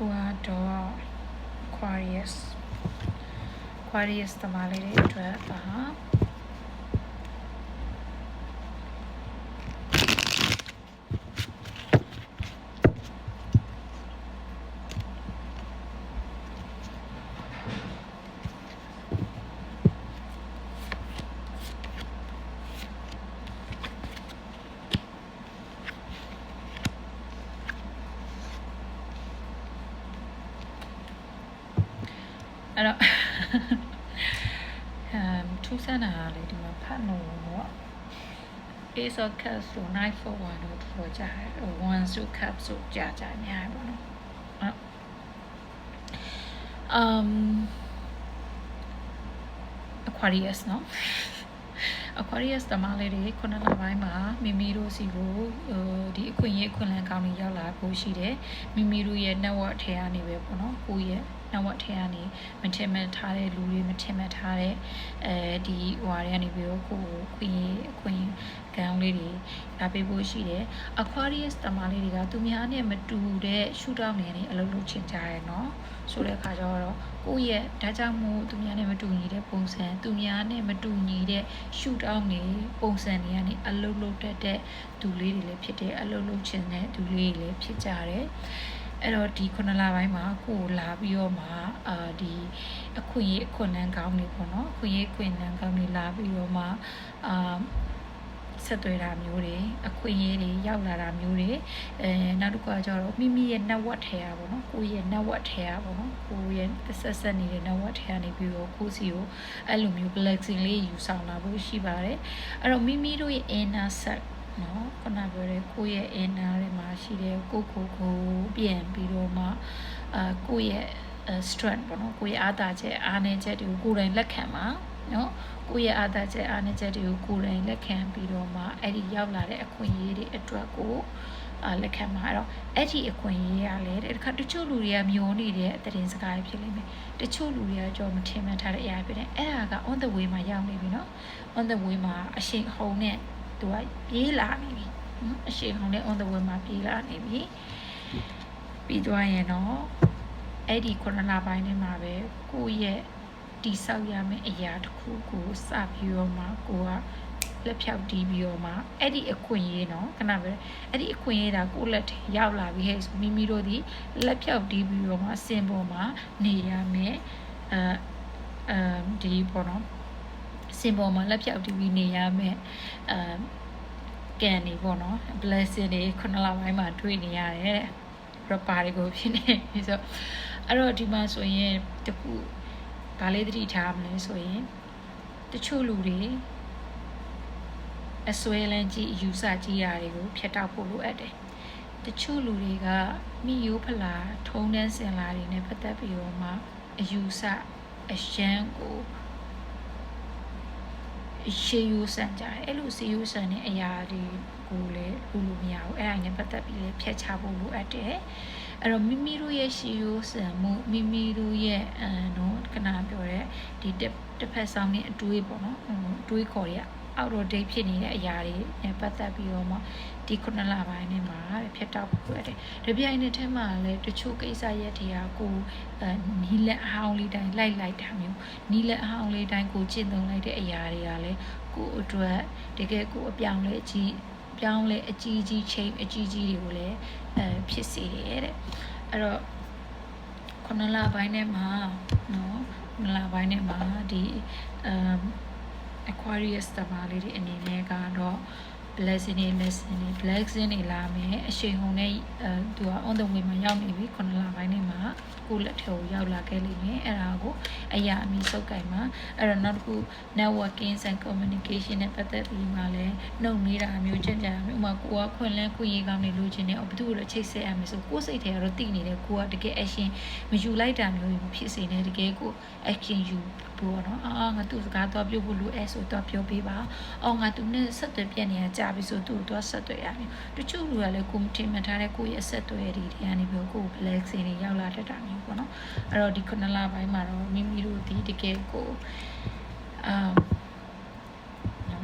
ခုကတော့ Aquarius Aquarius တမလေးတွေအတွက် အဲ့တော့အမ်ထူးဆန်းတာကလေဒီမှာဖတ်လို့ပေါ့ Ace of Cups ဆို Knight for one လို့ပြောကြတယ်။ One to Cup ဆိုကြာကြာများပေါ့နော်။အဲ့အမ် Aquarius နော် Aquarius တမလေးတွေခုနလပိုင်းမှာမိမိတို့စီကိုဟိုဒီအခွင့်အရေးအခွင့်အလမ်းကောင်းတွေရောက်လာဖို့ရှိတယ်မိမိတို့ရဲ့ network ထဲကနေပဲပေါ့နော်ကိုယ့်ရဲ့ နှောင့်ဝက်ထဲကနေမထင်မှတ်ထားတဲ့လူတွေမထင်မှတ်ထားတဲ့အဲဒီဟိုဟာတွေကနေပြီးတော့ကိုယ်ခွင့်အခွင့်ကောင်းလေးတွေလာပေးဖို့ရှိတယ် Aquarius တမလေးတွေကသူများနဲ့မတူတဲ့ shoot down တွေနဲ့အလုပ်လုပ်ချင်ကြရယ်နော်ဆိုတဲ့အခါကျတော့ကိုယ့်ရဲ့ဒါကြောင့်မို့သူများနဲ့မတူညီတဲ့ပုံစံသူများနဲ့မတူညီတဲ့ shoot down တွေပုံစံတွေကနေအလုပ်လုပ်တတ်တဲ့သူလေးတွေလည်းဖြစ်တယ်အလုပ်လုပ်ချင်တဲ့သူလေးတွေလည်းဖြစ်ကြတယ် အဲ့တော့ဒီခုနလပိုင်းမှာကိုယ်လာပြီးတော့မှအာဒီအခွင့်အရေးအခွင့်အလမ်းကောင်းတွေပေါ့နော်အခွင့်အရေးအခွင့်အလမ်းကောင်းတွေလာပြီးတော့မှအာဆက်သွယ်တာမျိုးတွေအခွင့်အရေးတွေရောက်လာတာမျိုးတွေအဲနောက်တစ်ခါကျတော့မိမိရဲ့ network ထဲရပါတော့ကိုယ့်ရဲ့ network ထဲရပါတော့ကိုယ့်ရဲ့ဆက်ဆက်နေတဲ့ network ထဲကနေပြီးတော့ကိုယ့်စီကိုအဲ့လိုမျိုး blessing လေးယူဆောင်လာဖို့ရှိပါတယ်အဲ့တော့မိမိတို့ရဲ့ inner set နော်ခုနပြောတဲ့ကိုယ့်ရဲ့ inner တွေမှာရှိတဲ့ကိုကိုကိုပြန်ပြီးတော့မှအာကိုယ့်ရဲ့ strength ပေါ့နော်ကိုယ့်ရဲ့အားသာချက်အားနည်းချက်တွေကိုကိုယ်တိုင်လက်ခံပါနော်ကိုယ့်ရဲ့အားသာချက်အားနည်းချက်တွေကိုကိုယ်တိုင်လက်ခံပြီးတော့မှအဲ့ဒီရောက်လာတဲ့အခွင့်အရေးတွေအတွက်ကိုအာလက်ခံမှာအဲ့တော့အဲ့ဒီအခွင့်အရေးကလည်းတခါတချို့လူတွေကမျောနေတဲ့အတရင်စကားဖြစ်လိမ့်မယ်တချို့လူတွေကကြောမထင်မှန်ထားတဲ့အရာဖြစ်တယ်အဲ့ဒါက on the way မှာရောက်နေပြီနော် on the way မှာအရှိန်ဟုန်နဲ့ သူကပြေးလာနေပြီနော်အရှိန်ဟုန်နဲ့ on the way မှာပြေးလာနေပြီပြီးသွားရင်တော့အဲ့ဒီခုနလပိုင်းထဲမှာပဲကိုယ့်ရဲ့တိဆောက်ရမယ့်အရာတစ်ခုကိုစပြီးတော့မှကိုကလက်ဖြောက်တီးပြီးတော့မှအဲ့ဒီအခွင့်အရေးနော်ခဏပဲအဲ့ဒီအခွင့်အရေးဒါကိုယ့်လက်ထဲရောက်လာပြီဟဲ့ဆိုမိမိတို့ဒီလက်ဖြောက်တီးပြီးတော့မှစင်ပေါ်မှာနေရမယ်အဲအဲဒီပေါ့ နော်စင်ပေါ်မှာလက်ဖြောက်တီးပြီးနေရမယ်အဲကန်နေပေါ့နော် blessing တွေခုနလပိုင်းမှာတွေ့နေရတယ်တဲ့ rapper တွေကိုဖြစ်နေပြီဆိုအဲ့တော့ဒီမှာဆိုရင်တခုဗာလေးသတိထားမလဲဆိုရင်တချို့လူတွေအစွဲလန်းကြီးအယူဆကြီးရာတွေကိုဖျက်တောက်ဖို့လိုအပ်တယ်တချို့လူတွေကမိယိုးဖလာထုံးတန်းစင်လာတွေနဲ့ပတ်သက်ပြီးတော့မှအယူဆအရှမ်းကို ရှေးယူဆန်ကြတယ်အဲ့လိုရှေးယူဆန်တဲ့အရာတွေကိုလည်းလူလူမရဘူးအဲ့ဒါနဲ့ပတ်သက်ပြီးလည်းဖျက်ချဖို့လိုအပ်တယ်အဲ့တော့မိမိတို့ရဲ့ရှေးယူဆန်မှုမိမိတို့ရဲ့အမ်နော်ခဏပြောတဲ့ဒီတစ်ဖက်ဆောင်တဲ့အတွေးပေါ့နော်အတွေးခေါ် တွေက out of date ဖြစ်နေတဲ့အရာတွေနဲ့ပတ်သက်ပြီးတော့မှဒီခုနှစ်လပိုင်းနဲ့မှာဖြစ်တော့ဖြစ်ရတယ်။ဒီပြိုင်နဲ့ထဲမှာလည်းတချို့ကိစ္စရက်တွေကကိုအဲနီးလက်အဟောင်းလေးတိုင်းလိုက်လိုက်တာမျိုးနီးလက်အဟောင်းလေးတိုင်းကိုကျင့်သုံးလိုက်တဲ့အရာတွေကလည်းကိုအတွက်တကယ်ကိုအပြောင်းလဲအကြီးပြောင်းလဲအကြီးကြီးချိန်အကြီးကြီးတွေကိုလည်းအဲဖြစ်စေတယ်တဲ့။အဲ့တော့ခုနှစ်လပိုင်းနဲ့မှာနော်ခုနှစ်လပိုင်းနဲ့မှာဒီအမ် Aquarius တမလေးတွေအနေနဲ့ကတော့ blessing တွေ lesson တွေ blessing တွေလာမယ်အရှိန်ဟုန်နဲ့အဲသူက on the way မှာရောက်နေပြီခုနလ ပိုင်းနေမှာကိုလက်ထဲကိုရောက်လာခဲ့လိမ့်မယ်အဲ့ဒါကိုအရာအမီစုပ်ကင်မှာအဲ့တော့နောက်တစ်ခု networking and communication နဲ့ပတ်သက်ပြီးမှလည်းနှုတ်နေတာမျိုးကြင်ကြံမျိုးဥပမာကိုကခွင့်လန်းခွင့်ရေးကောင်းနေလို့ချင်းနေဘယ်သူ့ကိုတော့ချိတ်ဆက်ရမယ်ဆိုကိုယ်စိတ်ထဲကတော့တိနေတယ်ကိုကတကယ် action မယူလိုက်တာမျိုးဖြစ်စေနေတကယ်ကို action ယူဘူးပေါ့နော်အာငါသူ့စကားတော့ပြောဖို့လိုအဲဆိုတော့ပြောပေးပါအော်ငါသူနဲ့ဆက်သွယ်ပြက်နေတာကြာပြီဆိုသူ့ကိုတော့ဆက်သွယ်ရမယ်တချို့လူကလည်းကိုမထင်မှတ်ထားတဲ့ကိုယ့်ရဲ့ဆက်သွယ်ရည်တွေကနေပြီးကိုယ် blessing တွေရောက်လာတတ်တာမျိုးပေါ့နော်အဲ့တော့ဒီခုနလပိုင်းမှာတော့မိမိတို့ဒီတကယ်ကိုအာ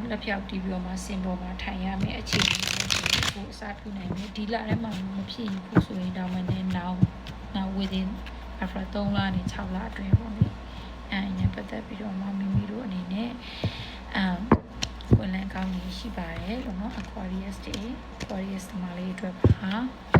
လက်ဖြောက်တီးပြီးတော့မှစင်ပေါ်မှာထိုင်ရမယ်အခြေအနေမျိုးကိုအစားပြုနိုင်မယ်ဒီလထဲမှာမဖြစ်ဘူးဆိုရင်တော့မနဲ့နောက်နောက်ဝ within after 3လနဲ့6လအတွင်းပေါ့လေအဲအရင်ပတ်သက်ပြီးတော့မှမိမိတို့အနေနဲ့အမ်ခွင့်လန်းကောင်းကြီးရှိပါတယ်လို့နော် Aquarius တွေ Aquarius သမားလေးတွေအတွက်ပါ